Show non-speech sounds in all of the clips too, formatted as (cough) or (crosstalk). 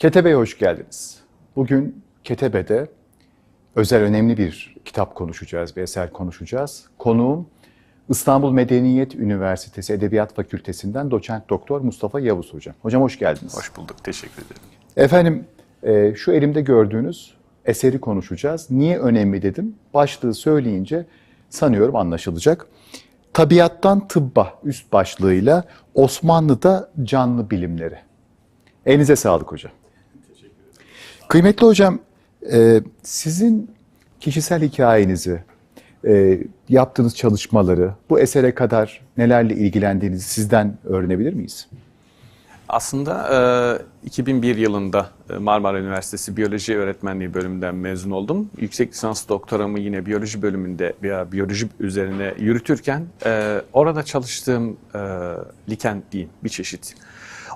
Ketebe'ye hoş geldiniz. Bugün Ketebe'de özel önemli bir kitap konuşacağız, bir eser konuşacağız. Konuğum İstanbul Medeniyet Üniversitesi Edebiyat Fakültesinden doçent doktor Mustafa Yavuz Hocam. Hocam hoş geldiniz. Hoş bulduk, teşekkür ederim. Efendim e, şu elimde gördüğünüz eseri konuşacağız. Niye önemli dedim? Başlığı söyleyince sanıyorum anlaşılacak. Tabiattan tıbba üst başlığıyla Osmanlı'da canlı bilimleri. Elinize sağlık hocam. Kıymetli hocam, e, sizin kişisel hikayenizi, e, yaptığınız çalışmaları, bu esere kadar nelerle ilgilendiğinizi sizden öğrenebilir miyiz? Aslında e, 2001 yılında e, Marmara Üniversitesi Biyoloji Öğretmenliği bölümünden mezun oldum. Yüksek lisans doktoramı yine biyoloji bölümünde veya biyoloji üzerine yürütürken orada çalıştığım liken diyeyim bir çeşit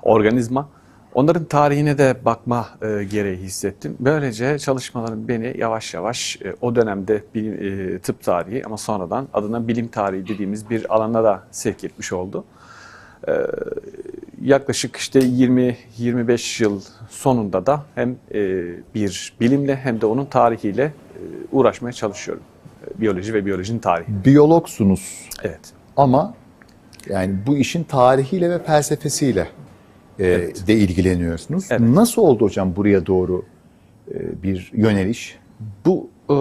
organizma. Onların tarihine de bakma e, gereği hissettim. Böylece çalışmalarım beni yavaş yavaş e, o dönemde bilim, e, tıp tarihi ama sonradan adına bilim tarihi dediğimiz bir alana da sevk etmiş oldu. E, yaklaşık işte 20-25 yıl sonunda da hem e, bir bilimle hem de onun tarihiyle e, uğraşmaya çalışıyorum. E, Biyoloji ve biyolojinin tarihi. Biyologsunuz Evet. ama yani bu işin tarihiyle ve felsefesiyle e, de ilgileniyorsunuz. Evet. Nasıl oldu hocam buraya doğru e, bir yöneliş? Bu e,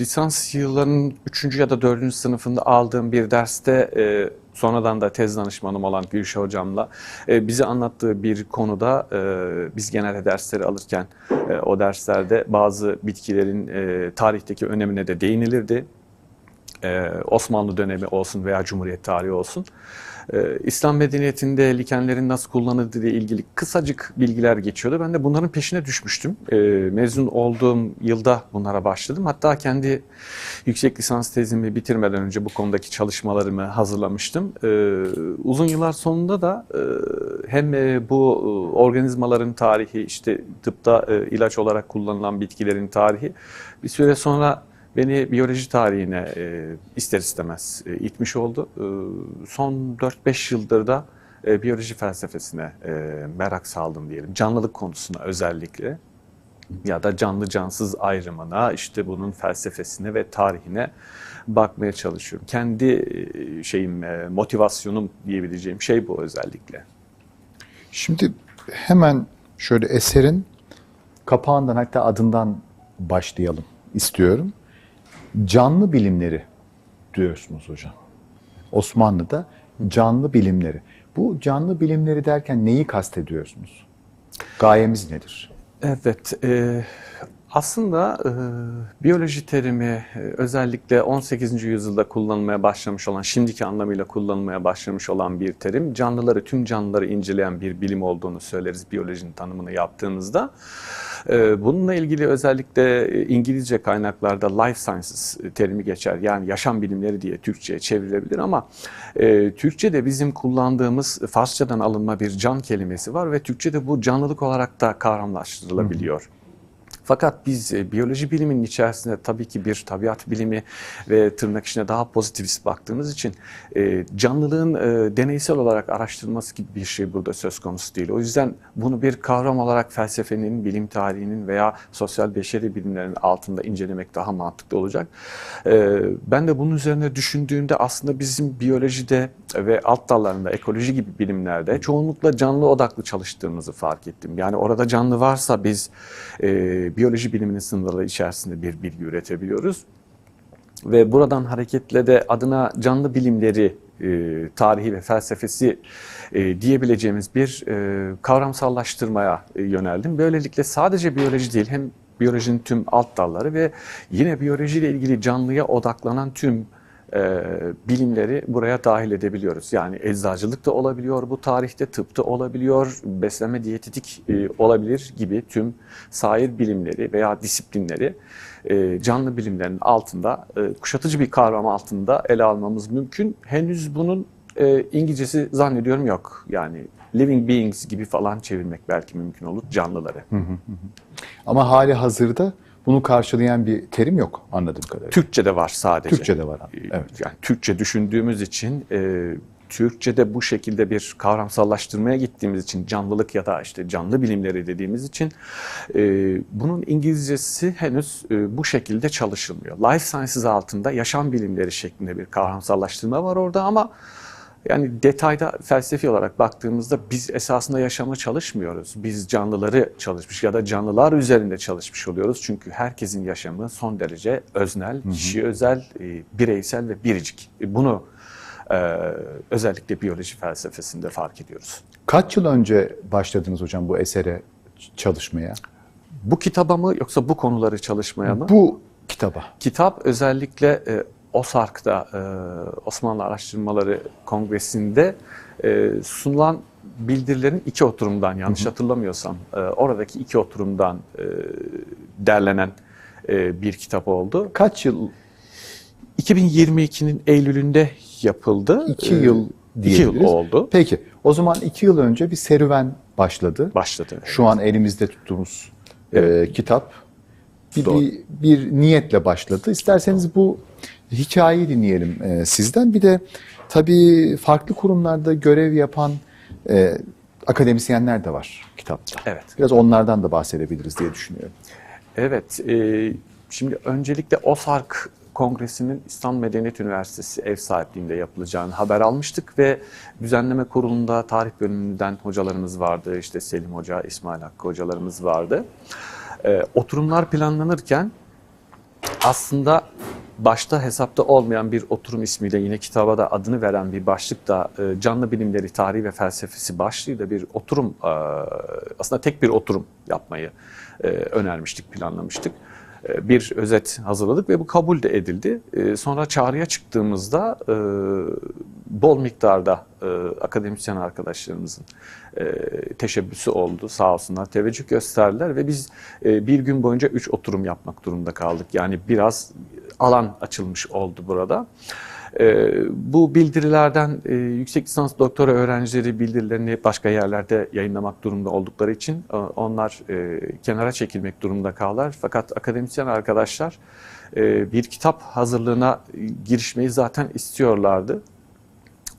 lisans yıllarının 3. ya da 4. sınıfında aldığım bir derste e, sonradan da tez danışmanım olan Gülşah hocamla e, bize anlattığı bir konuda e, biz genelde dersleri alırken e, o derslerde bazı bitkilerin e, tarihteki önemine de değinilirdi. Ee, Osmanlı dönemi olsun veya Cumhuriyet tarihi olsun. Ee, İslam medeniyetinde likenlerin nasıl kullanıldığı ile ilgili kısacık bilgiler geçiyordu. Ben de bunların peşine düşmüştüm. Ee, mezun olduğum yılda bunlara başladım. Hatta kendi yüksek lisans tezimi bitirmeden önce bu konudaki çalışmalarımı hazırlamıştım. Ee, uzun yıllar sonunda da e, hem e, bu e, organizmaların tarihi, işte tıpta e, ilaç olarak kullanılan bitkilerin tarihi bir süre sonra beni biyoloji tarihine e, ister istemez e, itmiş oldu. E, son 4-5 yıldır da biyoloji felsefesine merak saldım diyelim. Canlılık konusuna özellikle ya da canlı cansız ayrımına, işte bunun felsefesine ve tarihine bakmaya çalışıyorum. Kendi şeyim, motivasyonum diyebileceğim şey bu özellikle. Şimdi hemen şöyle eserin kapağından hatta adından başlayalım istiyorum. Canlı bilimleri diyorsunuz hocam. Osmanlı'da canlı bilimleri. Bu canlı bilimleri derken neyi kastediyorsunuz? Gayemiz nedir? Evet, e, aslında e, biyoloji terimi özellikle 18. yüzyılda kullanılmaya başlamış olan, şimdiki anlamıyla kullanılmaya başlamış olan bir terim. Canlıları, tüm canlıları inceleyen bir bilim olduğunu söyleriz biyolojinin tanımını yaptığımızda. E, bununla ilgili özellikle İngilizce kaynaklarda life sciences terimi geçer. Yani yaşam bilimleri diye Türkçe'ye çevrilebilir ama e, Türkçe'de bizim kullandığımız Farsçadan alınma bir can kelimesi var ve Türkçe'de bu canlılık olarak da kavramlaştırılabiliyor. Fakat biz e, biyoloji biliminin içerisinde tabii ki bir tabiat bilimi ve tırnak içine daha pozitivist baktığımız için e, canlılığın e, deneysel olarak araştırılması gibi bir şey burada söz konusu değil. O yüzden bunu bir kavram olarak felsefenin, bilim tarihinin veya sosyal beşeri bilimlerin altında incelemek daha mantıklı olacak. Ben de bunun üzerine düşündüğümde aslında bizim biyolojide ve alt dallarında ekoloji gibi bilimlerde çoğunlukla canlı odaklı çalıştığımızı fark ettim. Yani orada canlı varsa biz biyoloji biliminin sınırları içerisinde bir bilgi üretebiliyoruz. Ve buradan hareketle de adına canlı bilimleri e, tarihi ve felsefesi e, diyebileceğimiz bir e, kavramsallaştırmaya e, yöneldim. Böylelikle sadece biyoloji değil hem biyolojinin tüm alt dalları ve yine biyolojiyle ilgili canlıya odaklanan tüm e, bilimleri buraya dahil edebiliyoruz. Yani eczacılık da olabiliyor bu tarihte, tıpta olabiliyor, beslenme diyetetik e, olabilir gibi tüm sair bilimleri veya disiplinleri e, canlı bilimlerin altında, e, kuşatıcı bir kavram altında ele almamız mümkün. Henüz bunun e, İngilizcesi zannediyorum yok. Yani living beings gibi falan çevirmek belki mümkün olur canlıları. Ama hali hazırda bunu karşılayan bir terim yok anladığım kadarıyla. Türkçe'de var sadece. Türkçe'de var. Ee, Evet. Yani Türkçe düşündüğümüz için e, Türkçe'de bu şekilde bir kavramsallaştırmaya gittiğimiz için canlılık ya da işte canlı bilimleri dediğimiz için e, bunun İngilizcesi henüz e, bu şekilde çalışılmıyor. Life Sciences altında yaşam bilimleri şeklinde bir kavramsallaştırma var orada ama yani detayda felsefi olarak baktığımızda biz esasında yaşamı çalışmıyoruz. Biz canlıları çalışmış ya da canlılar üzerinde çalışmış oluyoruz. Çünkü herkesin yaşamı son derece öznel, kişi özel, e, bireysel ve biricik. E, Bunu e, özellikle biyoloji felsefesinde fark ediyoruz. Kaç yıl önce başladınız hocam bu esere çalışmaya? Bu kitaba mı yoksa bu konuları çalışmaya mı? Bu kitaba. Kitap özellikle e, OSARK'ta e, Osmanlı Araştırmaları Kongresi'nde e, sunulan bildirilerin iki oturumdan yanlış hatırlamıyorsam e, oradaki iki oturumdan e, derlenen e, bir kitap oldu. Kaç yıl? 2022'nin Eylül'ünde yapıldı. İki yıl iki yıl diyebiliriz. oldu. Peki o zaman iki yıl önce bir serüven başladı. Başladı. Şu an elimizde tuttuğumuz e, kitap bir, Doğru. bir, bir niyetle başladı. İsterseniz bu hikayeyi dinleyelim e, sizden. Bir de tabii farklı kurumlarda görev yapan e, akademisyenler de var kitapta. Evet. Biraz onlardan da bahsedebiliriz diye düşünüyorum. Evet, e, şimdi öncelikle OSARK Kongresi'nin İstanbul Medeniyet Üniversitesi ev sahipliğinde yapılacağını haber almıştık ve düzenleme kurulunda tarih bölümünden hocalarımız vardı. İşte Selim Hoca, İsmail Hakkı hocalarımız vardı. E, oturumlar planlanırken aslında başta hesapta olmayan bir oturum ismiyle yine kitaba da adını veren bir başlık da e, canlı bilimleri, tarihi ve felsefesi başlığıyla bir oturum e, aslında tek bir oturum yapmayı e, önermiştik, planlamıştık. E, Bir özet hazırladık ve bu kabul de edildi. E, Sonra çağrıya çıktığımızda e, bol miktarda akademisyen arkadaşlarımızın teşebbüsü oldu. Sağ olsunlar teveccüh gösterdiler ve biz e, bir gün boyunca üç oturum yapmak durumunda kaldık. Yani biraz alan açılmış oldu burada. E, bu bildirilerden e, yüksek lisans doktora öğrencileri bildirilerini başka yerlerde yayınlamak durumunda oldukları için e, onlar e, kenara çekilmek durumunda kaldılar. Fakat akademisyen arkadaşlar e, bir kitap hazırlığına girişmeyi zaten istiyorlardı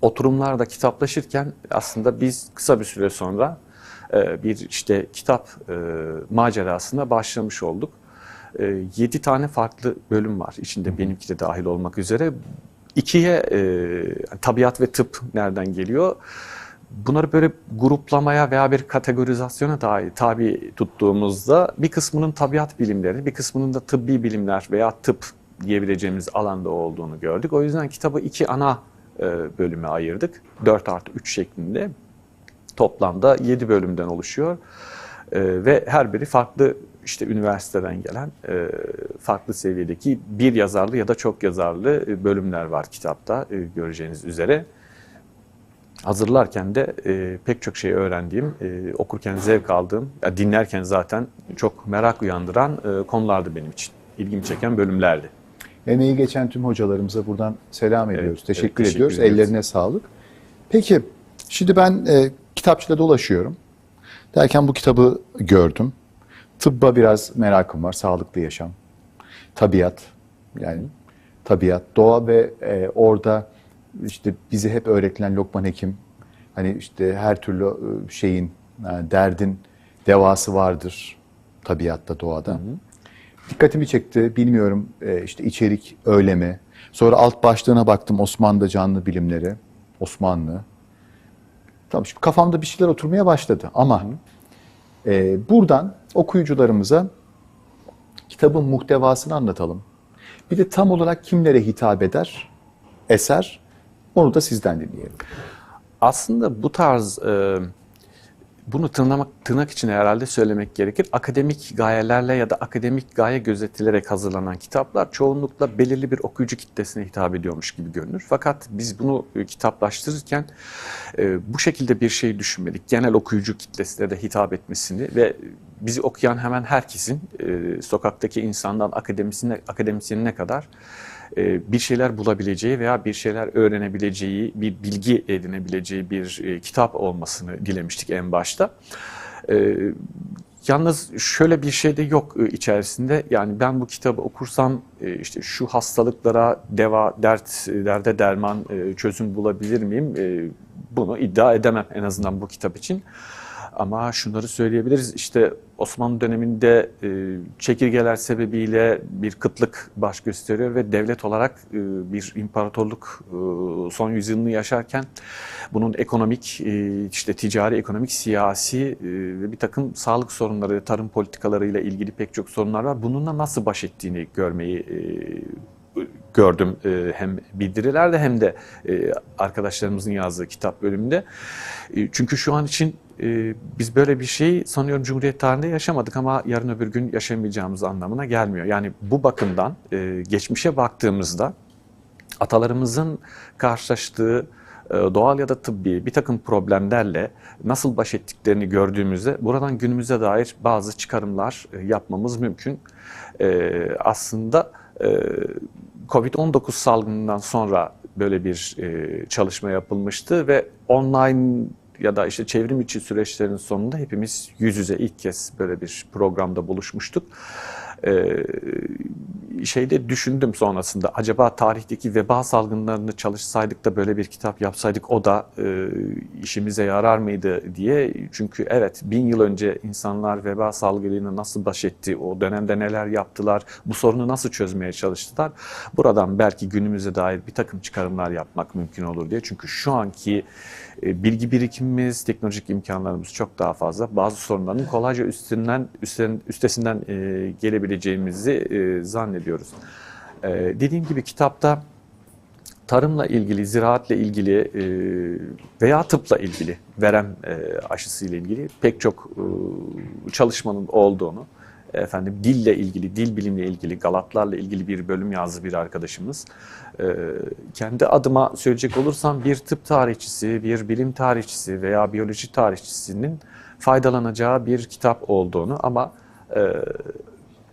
oturumlarda kitaplaşırken aslında biz kısa bir süre sonra e, bir işte kitap e, macerasına başlamış olduk. E, Yedi tane farklı bölüm var içinde benimki de dahil olmak üzere. İkiye e, tabiat ve tıp nereden geliyor? Bunları böyle gruplamaya veya bir kategorizasyona dahi tabi tuttuğumuzda bir kısmının tabiat bilimleri, bir kısmının da tıbbi bilimler veya tıp diyebileceğimiz alanda olduğunu gördük. O yüzden kitabı iki ana e, bölüme ayırdık. 4 artı 3 şeklinde. Toplamda 7 bölümden oluşuyor. E, ve her biri farklı işte üniversiteden gelen e, farklı seviyedeki bir yazarlı ya da çok yazarlı e, bölümler var kitapta e, göreceğiniz üzere. Hazırlarken de e, pek çok şey öğrendiğim, e, okurken zevk aldığım, dinlerken zaten çok merak uyandıran e, konulardı benim için. İlgimi çeken bölümlerdi. Emeği geçen tüm hocalarımıza buradan selam ediyoruz. teşekkür, evet, teşekkür ediyoruz. ediyoruz. Ellerine sağlık. Peki şimdi ben e, kitapçıda dolaşıyorum. Derken bu kitabı gördüm. Tıbba biraz merakım var. Sağlıklı yaşam, tabiat, yani tabiat, doğa ve e, orada işte bizi hep öğretilen Lokman Hekim, hani işte her türlü e, şeyin, e, derdin devası vardır tabiatta, doğada. Dikkatimi çekti. Bilmiyorum e, işte içerik öyle mi? Sonra alt başlığına baktım Osmanlı canlı bilimleri. Osmanlı. Tamam şimdi kafamda bir şeyler oturmaya başladı ama e, buradan okuyucularımıza kitabın muhtevasını anlatalım. Bir de tam olarak kimlere hitap eder eser onu da sizden dinleyelim. Aslında bu tarz e, bunu tırnamak, tırnak içine herhalde söylemek gerekir. Akademik gayelerle ya da akademik gaye gözetilerek hazırlanan kitaplar çoğunlukla belirli bir okuyucu kitlesine hitap ediyormuş gibi görünür. Fakat biz bunu e, kitaplaştırırken e, bu şekilde bir şey düşünmedik. Genel okuyucu kitlesine de hitap etmesini ve bizi okuyan hemen herkesin e, sokaktaki insandan akademisyenine, akademisyenine kadar bir şeyler bulabileceği veya bir şeyler öğrenebileceği, bir bilgi edinebileceği bir e, kitap olmasını dilemiştik en başta. E, Yalnız şöyle bir şey de yok e, içerisinde. Yani ben bu kitabı okursam e, işte şu hastalıklara deva, dert, e, derde derman, e, çözüm bulabilir miyim? E, Bunu iddia edemem en azından bu kitap için. Ama şunları söyleyebiliriz. İşte Osmanlı döneminde e, çekirgeler sebebiyle bir kıtlık baş gösteriyor ve devlet olarak e, bir imparatorluk e, son yüzyılını yaşarken bunun ekonomik, e, işte ticari, ekonomik, siyasi e, ve bir takım sağlık sorunları, tarım politikalarıyla ilgili pek çok sorunlar var. Bununla nasıl baş ettiğini görmeyi e, gördüm e, hem bildirilerde hem de e, arkadaşlarımızın yazdığı kitap bölümünde. E, Çünkü şu an için biz böyle bir şey sanıyorum Cumhuriyet tarihinde yaşamadık ama yarın öbür gün yaşamayacağımız anlamına gelmiyor. Yani bu bakımdan geçmişe baktığımızda atalarımızın karşılaştığı doğal ya da tıbbi bir takım problemlerle nasıl baş ettiklerini gördüğümüzde buradan günümüze dair bazı çıkarımlar yapmamız mümkün. Aslında Covid-19 salgınından sonra böyle bir e, çalışma yapılmıştı ve online ya da işte çevrim içi süreçlerin sonunda hepimiz yüz yüze ilk kez böyle bir programda buluşmuştuk. Ee, şeyde düşündüm sonrasında acaba tarihteki veba salgınlarını çalışsaydık da böyle bir kitap yapsaydık o da e, işimize yarar mıydı diye. Çünkü evet bin yıl önce insanlar veba salgınıyla nasıl baş etti, o dönemde neler yaptılar, bu sorunu nasıl çözmeye çalıştılar. Buradan belki günümüze dair bir takım çıkarımlar yapmak mümkün olur diye. Çünkü şu anki e, bilgi birikimimiz, teknolojik imkanlarımız çok daha fazla. Bazı sorunların kolayca üstünden üstten, üstesinden e, gelebileceğimizi e, zannediyoruz. E, dediğim gibi kitapta tarımla ilgili, ziraatle ilgili e, veya tıpla ilgili, verem e, aşısıyla ilgili pek çok e, çalışmanın olduğunu, efendim dille ilgili, dil bilimle ilgili, Galatlarla ilgili bir bölüm yazdı bir arkadaşımız. E, kendi adıma söyleyecek olursam bir tıp tarihçisi, bir bilim tarihçisi veya biyoloji tarihçisinin faydalanacağı bir kitap olduğunu ama e,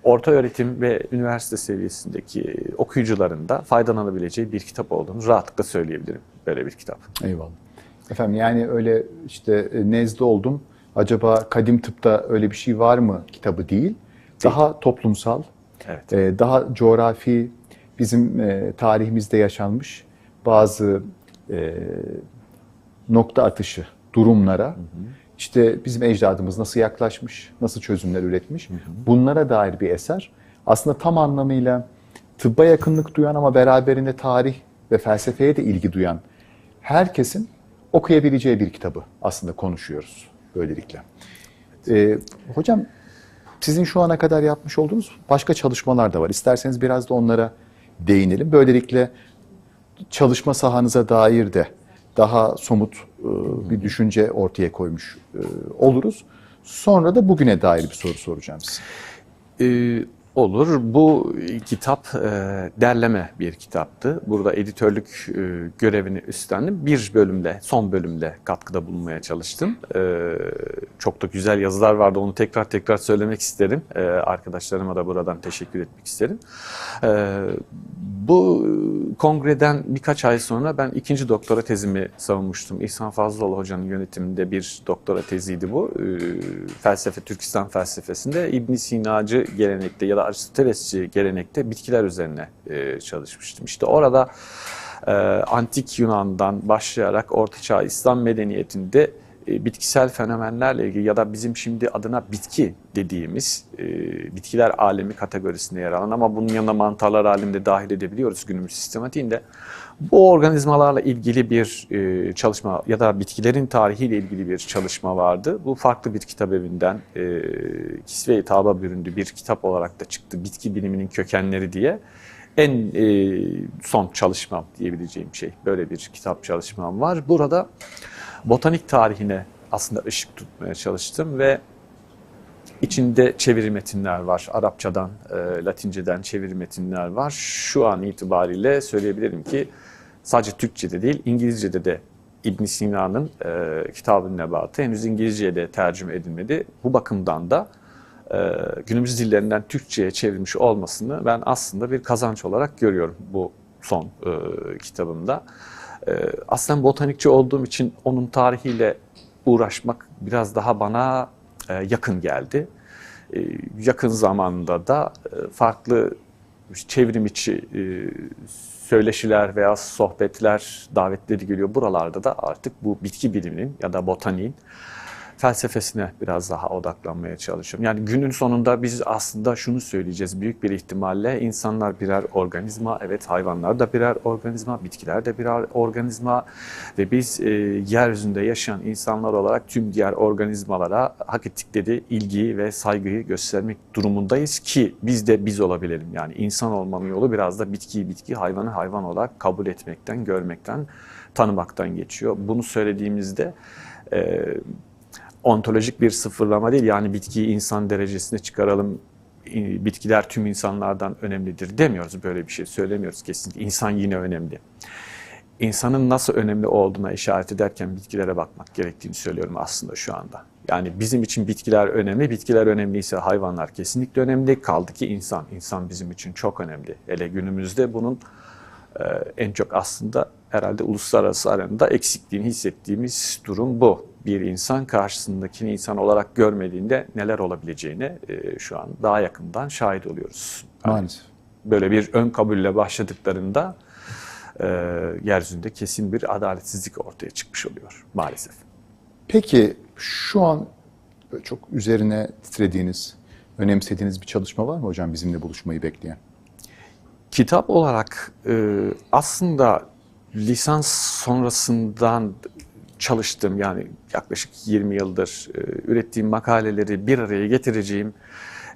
orta öğretim ve üniversite seviyesindeki okuyucuların da faydalanabileceği bir kitap olduğunu rahatlıkla söyleyebilirim. Böyle bir kitap. Eyvallah. Efendim yani öyle işte e, nezle oldum. Acaba kadim tıpta öyle bir şey var mı kitabı değil. Daha toplumsal, Evet. e, daha coğrafi, bizim e, tarihimizde yaşanmış bazı nokta atışı durumlara işte bizim ecdadımız nasıl yaklaşmış, nasıl çözümler üretmiş bunlara dair bir eser. Aslında tam anlamıyla tıbba yakınlık duyan ama beraberinde tarih ve felsefeye de ilgi duyan herkesin okuyabileceği bir kitabı aslında konuşuyoruz böylelikle. Ee, hocam sizin şu ana kadar yapmış olduğunuz başka çalışmalar da var. İsterseniz biraz da onlara değinelim. Böylelikle çalışma sahanıza dair de daha somut e, bir düşünce ortaya koymuş e, oluruz. Sonra da bugüne dair bir soru soracağım size. Ee, olur. Bu kitap e, derleme bir kitaptı. Burada editörlük e, görevini üstlendim. Bir bölümle, son bölümle katkıda bulunmaya çalıştım. Ee, çok da güzel yazılar vardı. Onu tekrar tekrar söylemek isterim. Ee, arkadaşlarıma da buradan teşekkür etmek isterim. Ee, bu kongreden birkaç ay sonra ben ikinci doktora tezimi savunmuştum. İhsan Fazlıoğlu Hoca'nın yönetiminde bir doktora teziydi bu. Ee, felsefe, Türkistan felsefesinde ibn Sinacı gelenekte ya da Aristotelesçi gelenekte bitkiler üzerine e, çalışmıştım. İşte orada e, antik Yunan'dan başlayarak Ortaçağ İslam medeniyetinde e, bitkisel fenomenlerle ilgili ya da bizim şimdi adına bitki dediğimiz e, bitkiler alemi kategorisinde yer alan ama bunun yanına mantarlar aleminde dahil edebiliyoruz günümüz sistematiğinde. Bu organizmalarla ilgili bir e, çalışma ya da bitkilerin tarihiyle ilgili bir çalışma vardı. Bu farklı bir kitap evinden e, kisve hitaba büründü bir kitap olarak da çıktı. Bitki biliminin kökenleri diye. En e, son çalışmam diyebileceğim şey. Böyle bir kitap çalışmam var. Burada botanik tarihine aslında ışık tutmaya çalıştım ve içinde çeviri metinler var. Arapçadan, e, Latinceden çeviri metinler var. Şu an itibariyle söyleyebilirim ki sadece Türkçe'de değil, İngilizce'de de İbn Sina'nın e, Kitab-ı Nebatı henüz İngilizce'ye de tercüme edilmedi. Bu bakımdan da e, günümüz dillerinden Türkçe'ye çevrilmiş olmasını ben aslında bir kazanç olarak görüyorum bu son e, kitabımda. E, aslen botanikçi olduğum için onun tarihiyle uğraşmak biraz daha bana yakın geldi. E, yakın zamanda da e, farklı çevrim içi e, söyleşiler veya sohbetler, davetleri geliyor. Buralarda da artık bu bitki biliminin ya da botaniğin felsefesine biraz daha odaklanmaya çalışıyorum. Yani günün sonunda biz aslında şunu söyleyeceğiz büyük bir ihtimalle insanlar birer organizma, evet hayvanlar da birer organizma, bitkiler de birer organizma ve biz e, yeryüzünde yaşayan insanlar olarak tüm diğer organizmalara hak ettikleri ilgiyi ve saygıyı göstermek durumundayız ki biz de biz olabilelim. Yani insan olmanın yolu biraz da bitkiyi bitki, hayvanı hayvan olarak kabul etmekten, görmekten, tanımaktan geçiyor. Bunu söylediğimizde e, ontolojik bir sıfırlama değil yani bitkiyi insan derecesine çıkaralım e, bitkiler tüm insanlardan önemlidir demiyoruz böyle bir şey söylemiyoruz kesinlikle insan yine önemli. İnsanın nasıl önemli olduğuna işaret ederken bitkilere bakmak gerektiğini söylüyorum aslında şu anda. Yani bizim için bitkiler önemli, bitkiler önemliyse hayvanlar kesinlikle önemli. Kaldı ki insan, insan bizim için çok önemli. Hele günümüzde bunun e, en çok aslında herhalde uluslararası arenada eksikliğini hissettiğimiz durum bu bir insan karşısındakini insan olarak görmediğinde neler olabileceğine e, şu an daha yakından şahit oluyoruz. Yani Maalesef. böyle bir ön kabulle başladıklarında e, yeryüzünde kesin bir adaletsizlik ortaya çıkmış oluyor maalesef. Peki şu an çok üzerine titrediğiniz, önemsediğiniz bir çalışma var mı hocam bizimle buluşmayı bekleyen? Kitap olarak e, aslında lisans sonrasından çalıştım yani yaklaşık 20 yıldır e, ürettiğim makaleleri bir araya getireceğim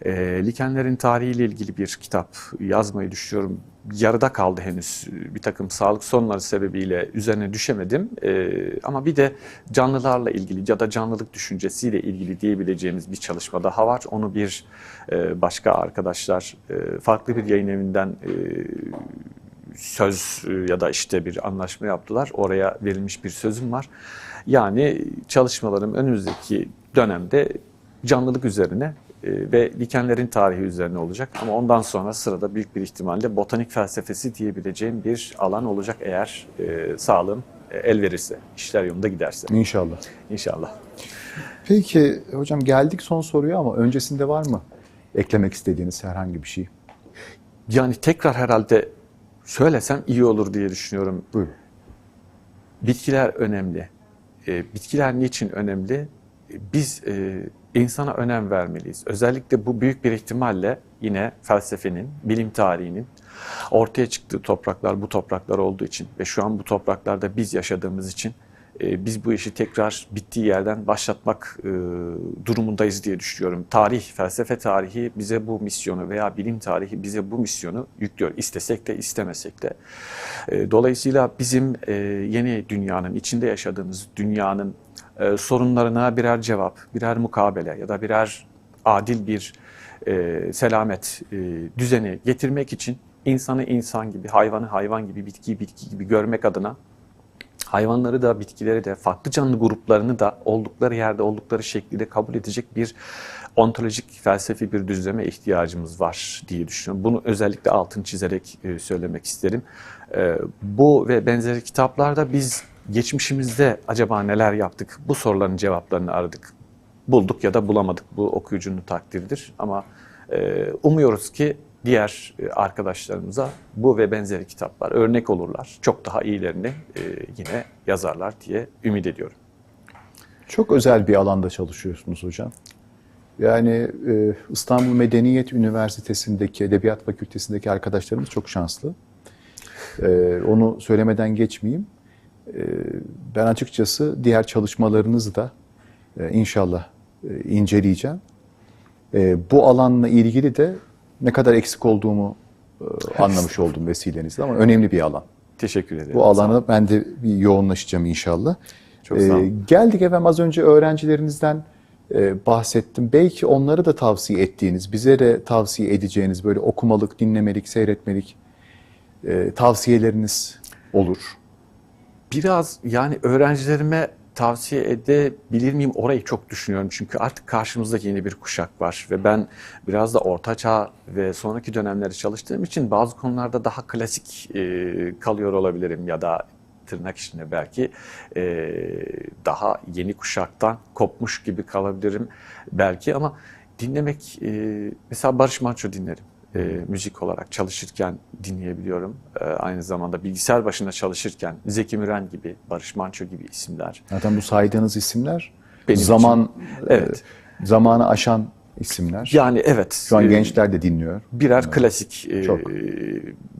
e, likenlerin tarihiyle ilgili bir kitap yazmayı düşünüyorum. Yarıda kaldı henüz bir takım sağlık sorunları sebebiyle üzerine düşemedim. E, ama bir de canlılarla ilgili ya da canlılık düşüncesiyle ilgili diyebileceğimiz bir çalışma daha var. Onu bir e, başka arkadaşlar e, farklı bir yayın evinden e, söz e, ya da işte bir anlaşma yaptılar. Oraya verilmiş bir sözüm var. Yani çalışmalarım önümüzdeki dönemde canlılık üzerine e, ve likenlerin tarihi üzerine olacak. Ama ondan sonra sırada büyük bir ihtimalle botanik felsefesi diyebileceğim bir alan olacak eğer e, sağlığım e, el verirse, işler yolunda giderse. İnşallah. İnşallah. Peki hocam geldik son soruya ama öncesinde var mı eklemek istediğiniz herhangi bir şey? Yani tekrar herhalde söylesem iyi olur diye düşünüyorum. Buyurun. Bitkiler önemli. E, bitkiler niçin önemli? E, Biz e, insana önem vermeliyiz. Özellikle bu büyük bir ihtimalle yine felsefenin, bilim tarihinin ortaya çıktığı topraklar bu topraklar olduğu için ve şu an bu topraklarda biz yaşadığımız için biz bu işi tekrar bittiği yerden başlatmak e, durumundayız diye düşünüyorum. Tarih, felsefe tarihi bize bu misyonu veya bilim tarihi bize bu misyonu yüklüyor. İstesek de istemesek de. E, Dolayısıyla bizim e, yeni dünyanın, içinde yaşadığımız dünyanın e, sorunlarına birer cevap, birer mukabele ya da birer adil bir e, selamet e, düzeni getirmek için insanı insan gibi, hayvanı hayvan gibi, bitkiyi bitki gibi görmek adına hayvanları da bitkileri de farklı canlı gruplarını da oldukları yerde oldukları şekliyle kabul edecek bir ontolojik felsefi bir düzleme ihtiyacımız var diye düşünüyorum. Bunu özellikle altını çizerek e, söylemek isterim. E, Bu ve benzeri kitaplarda biz geçmişimizde acaba neler yaptık bu soruların cevaplarını aradık. Bulduk ya da bulamadık bu okuyucunun takdiridir ama e, umuyoruz ki diğer e, arkadaşlarımıza bu ve benzeri kitaplar örnek olurlar. Çok daha iyilerini e, yine yazarlar diye ümit ediyorum. Çok özel bir alanda çalışıyorsunuz hocam. Yani e, İstanbul Medeniyet Üniversitesi'ndeki Edebiyat Fakültesindeki arkadaşlarımız çok şanslı. Onu söylemeden geçmeyeyim. Ben açıkçası diğer çalışmalarınızı da inşallah inceleyeceğim. Bu alanla ilgili de ne kadar eksik olduğumu e, anlamış oldum vesilenizle ama önemli bir alan. Teşekkür ederim. Bu alana ben de bir yoğunlaşacağım inşallah. Çok sağ olun. Ee, geldik efendim az önce öğrencilerinizden e, bahsettim. Belki onları da tavsiye ettiğiniz, bize de tavsiye edeceğiniz böyle okumalık, dinlemelik, seyretmelik e, tavsiyeleriniz olur. Biraz yani öğrencilerime tavsiye edebilir miyim orayı çok düşünüyorum. Çünkü artık karşımızda yeni bir kuşak var ve ben biraz da orta çağ ve sonraki dönemleri çalıştığım için bazı konularda daha klasik e, kalıyor olabilirim ya da tırnak içinde belki e, daha yeni kuşaktan kopmuş gibi kalabilirim belki ama dinlemek, e, mesela Barış Manço dinlerim. E, müzik olarak çalışırken dinleyebiliyorum. E, aynı zamanda bilgisayar başında çalışırken Zeki Müren gibi, Barış Manço gibi isimler. Zaten bu saydığınız isimler Benim zaman Evet. e, zamanı aşan isimler. Yani evet. Şu an e, gençler de dinliyor. birer klasik e, Çok.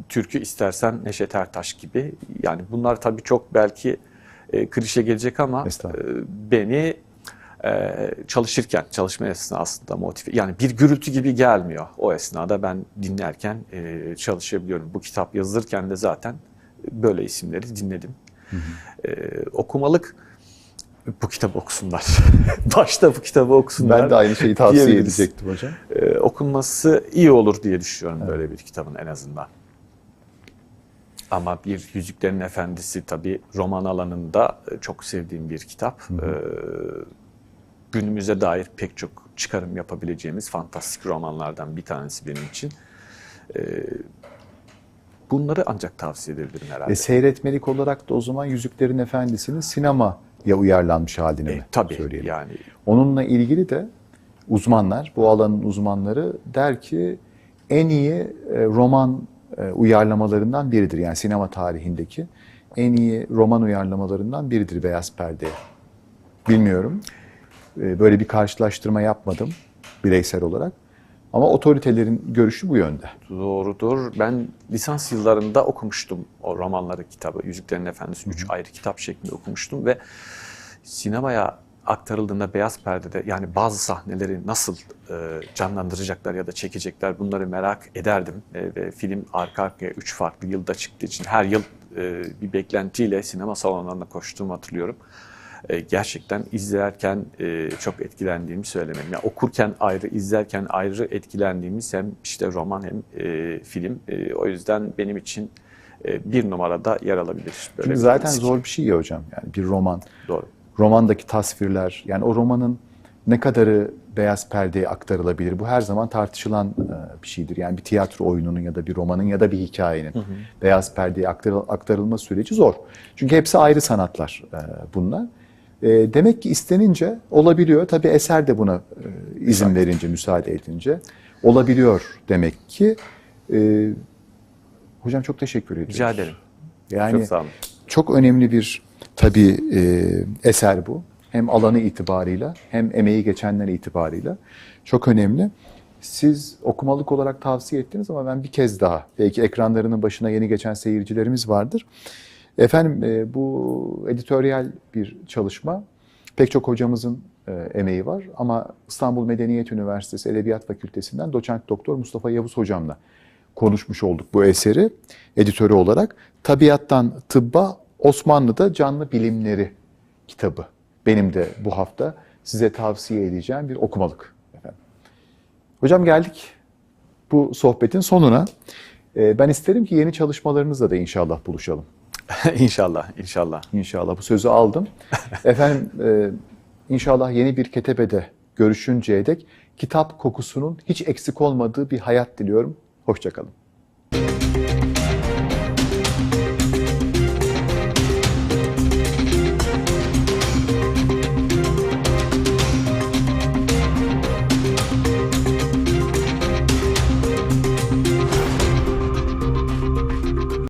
türkü istersen Neşet Ertaş gibi. Yani bunlar tabii çok belki e, klişe gelecek ama e, beni e, çalışırken, çalışma esnasında motive, yani bir gürültü gibi gelmiyor. O esnada ben dinlerken e, çalışabiliyorum. Bu kitap yazılırken de zaten böyle isimleri dinledim. E, okumalık bu kitabı okusunlar. (laughs) Başta bu kitabı okusunlar. Ben de aynı şeyi tavsiye edecektim hocam. e, okunması iyi olur diye düşünüyorum böyle bir kitabın en azından. Ama bir Yüzüklerin Efendisi tabii roman alanında e, çok sevdiğim bir kitap. E, günümüze dair pek çok çıkarım yapabileceğimiz fantastik romanlardan bir tanesi benim için. E, bunları ancak tavsiye edebilirim herhalde. E, seyretmelik olarak da o zaman Yüzüklerin Efendisi'nin sinemaya uyarlanmış halini E, mi tabii söyleyelim? yani Onunla ilgili de uzmanlar, bu alanın uzmanları der ki en iyi e, roman e, uyarlamalarından biridir. Yani sinema tarihindeki en iyi roman uyarlamalarından biridir Beyaz Perde. Bilmiyorum. E, Böyle bir karşılaştırma yapmadım bireysel olarak. Ama otoritelerin görüşü bu yönde. Doğrudur. Ben lisans yıllarında okumuştum o romanları kitabı. Yüzüklerin Efendisi 3 ayrı kitap şeklinde okumuştum ve sinemaya aktarıldığında beyaz perdede yani bazı sahneleri nasıl e, canlandıracaklar ya da çekecekler bunları merak ederdim. E, ve film arka arkaya 3 farklı yılda çıktığı için her yıl e, bir beklentiyle sinema salonlarına koştuğumu hatırlıyorum. E, gerçekten izlerken e, çok etkilendiğimi söylemeliyim. Yani okurken ayrı, izlerken ayrı etkilendiğimiz hem işte roman hem e, film. E, o yüzden benim için e, bir numarada yer alabilir. Böyle Çünkü zaten klasik. zor bir şey ya hocam. Yani bir roman. Doğru. romandaki tasvirler, yani o romanın ne kadarı beyaz perdeye aktarılabilir? Bu her zaman tartışılan bir şeydir. Yani bir tiyatro oyununun ya da bir romanın ya da bir hikayenin beyaz perdeye aktarıl- aktarılma süreci zor. Çünkü hepsi ayrı sanatlar bunlar. E, Demek ki istenince olabiliyor. Tabii eser de buna e, izin verince, müsaade edince olabiliyor demek ki. E, Hocam çok teşekkür ediyoruz. Rica ederim. Yani Çok sağ olun. çok önemli bir tabii e, eser bu. Hem alanı itibarıyla hem emeği geçenler itibarıyla çok önemli. Siz okumalık olarak tavsiye ettiniz ama ben bir kez daha belki ekranlarının başına yeni geçen seyircilerimiz vardır. Efendim e, bu editoryal bir çalışma. Pek çok hocamızın e, emeği var ama İstanbul Medeniyet Üniversitesi Edebiyat Fakültesinden doçent doktor Mustafa Yavuz hocamla konuşmuş olduk bu eseri editörü olarak. Tabiattan Tıbba Osmanlı'da Canlı Bilimleri kitabı. Benim de bu hafta size tavsiye edeceğim bir okumalık. Hocam geldik bu sohbetin sonuna. Ee, Ben isterim ki yeni çalışmalarınızla da inşallah buluşalım. (laughs) inşallah, inşallah. İnşallah bu sözü aldım. (laughs) Efendim e, inşallah yeni bir ketebede görüşünceye dek kitap kokusunun hiç eksik olmadığı bir hayat diliyorum. Hoşçakalın.